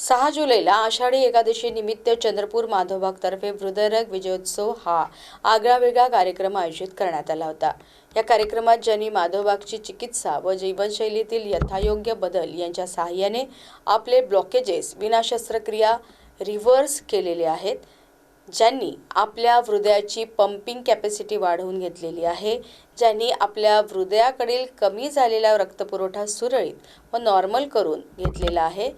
सहा जुलैला आषाढी एकादशी निमित्त चंद्रपूर माधवबागतर्फे हृदयरग विजयोत्सव हा आगळावेगळा कार्यक्रम आयोजित करण्यात आला होता. या कार्यक्रमात ज्यांनी माधवबागची चिकित्सा व जीवनशैलीतील यथायोग्य बदल यांच्या सहाय्याने आपले ब्लॉकेजेस विना शस्त्रक्रिया रिव्हर्स केलेले आहेत ज्यांनी आपल्या हृदयाची पंपिंग कॅपॅसिटी वाढवून घेतलेली आहे ज्यांनी आपल्या हृदयाकडील कमी झालेला रक्तपुरवठा सुरळीत व नॉर्मल करून घेतलेला आहे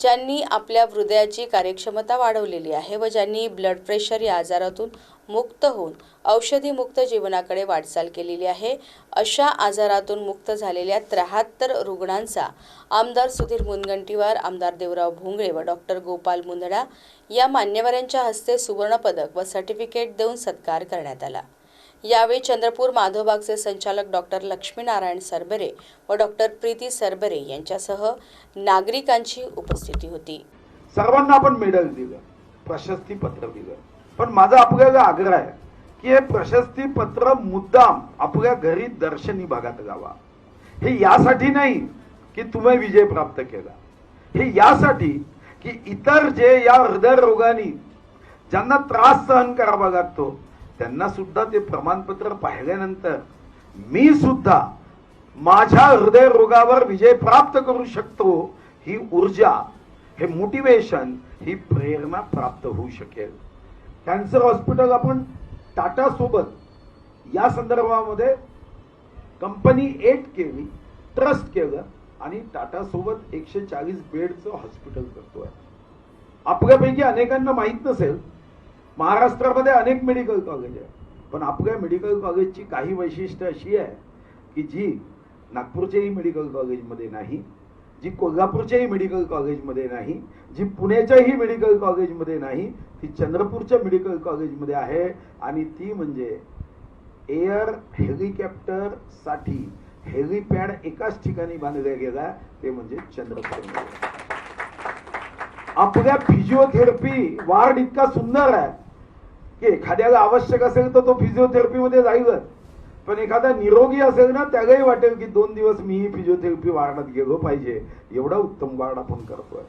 ज्यांनी आपल्या हृदयाची कार्यक्षमता वाढवलेली आहे व ज्यांनी ब्लड प्रेशर या आजारातून मुक्त होऊन औषधीमुक्त जीवनाकडे वाटचाल केलेली आहे अशा आजारातून मुक्त झालेल्या त्र्याहत्तर रुग्णांचा आमदार सुधीर मुनगंटीवार आमदार देवराव भोंगळे व डॉक्टर गोपाल मुंदडा या मान्यवरांच्या हस्ते सुवर्णपदक व सर्टिफिकेट देऊन सत्कार करण्यात आला. यावेळी चंद्रपूर माधवबागचे संचालक डॉक्टर लक्ष्मीनारायण सरबरे व डॉक्टर प्रीती सरबरे यांच्यासह नागरिकांची उपस्थिती होती. सर्वांना आपण मेडल दिलं प्रशस्ती पत्र दिलं. पण माझा आपल्याला आग्रह आहे की हे प्रशस्ती पत्र मुद्दाम आपल्या घरी दर्शनी भागात गावा हे यासाठी नाही की तुम्ही विजय प्राप्त केला. हे यासाठी की इतर जे या हृदयरोगाने ज्यांना त्रास सहन करावा लागतो त्यांना सुद्धा ते प्रमाणपत्र पाहिल्यानंतर मी सुद्धा माझ्या हृदयरोगावर विजय प्राप्त करू शकतो ही ऊर्जा हे मोटिवेशन ही प्रेरणा प्राप्त होऊ शकेल. कॅन्सर हॉस्पिटल आपण टाटा सोबत या संदर्भामध्ये कंपनी एट केली ट्रस्ट केलं आणि टाटा सोबत एकशे चाळीस बेडचं हॉस्पिटल करतोय. आपल्यापैकी अनेकांना माहीत नसेल महाराष्ट्रामध्ये अनेक मेडिकल कॉलेज आहे पण आपल्या मेडिकल कॉलेजची काही वैशिष्ट्य अशी आहे की जी नागपूरच्याही मेडिकल कॉलेजमध्ये नाही जी कोल्हापूरच्याही मेडिकल कॉलेजमध्ये नाही जी पुण्याच्याही मेडिकल कॉलेजमध्ये नाही ती चंद्रपूरच्या मेडिकल कॉलेजमध्ये आहे आणि ती म्हणजे एअर हेलिकॉप्टरसाठी हेलिपॅड एकाच ठिकाणी बांधला गेला ते म्हणजे चंद्रपूरमध्ये. आपल्या फिजिओथेरपी वार्ड इतका सुंदर आहे. की एखाद्याला आवश्यक असेल तर तो फिजिओथेरपीमध्ये जाईलच पण एखादा निरोगी असेल ना त्यालाही वाटेल की दोन दिवस मी फिजिओथेरपी वार्डात गेलो पाहिजे. एवढा उत्तम वार्ड आपण करतोय.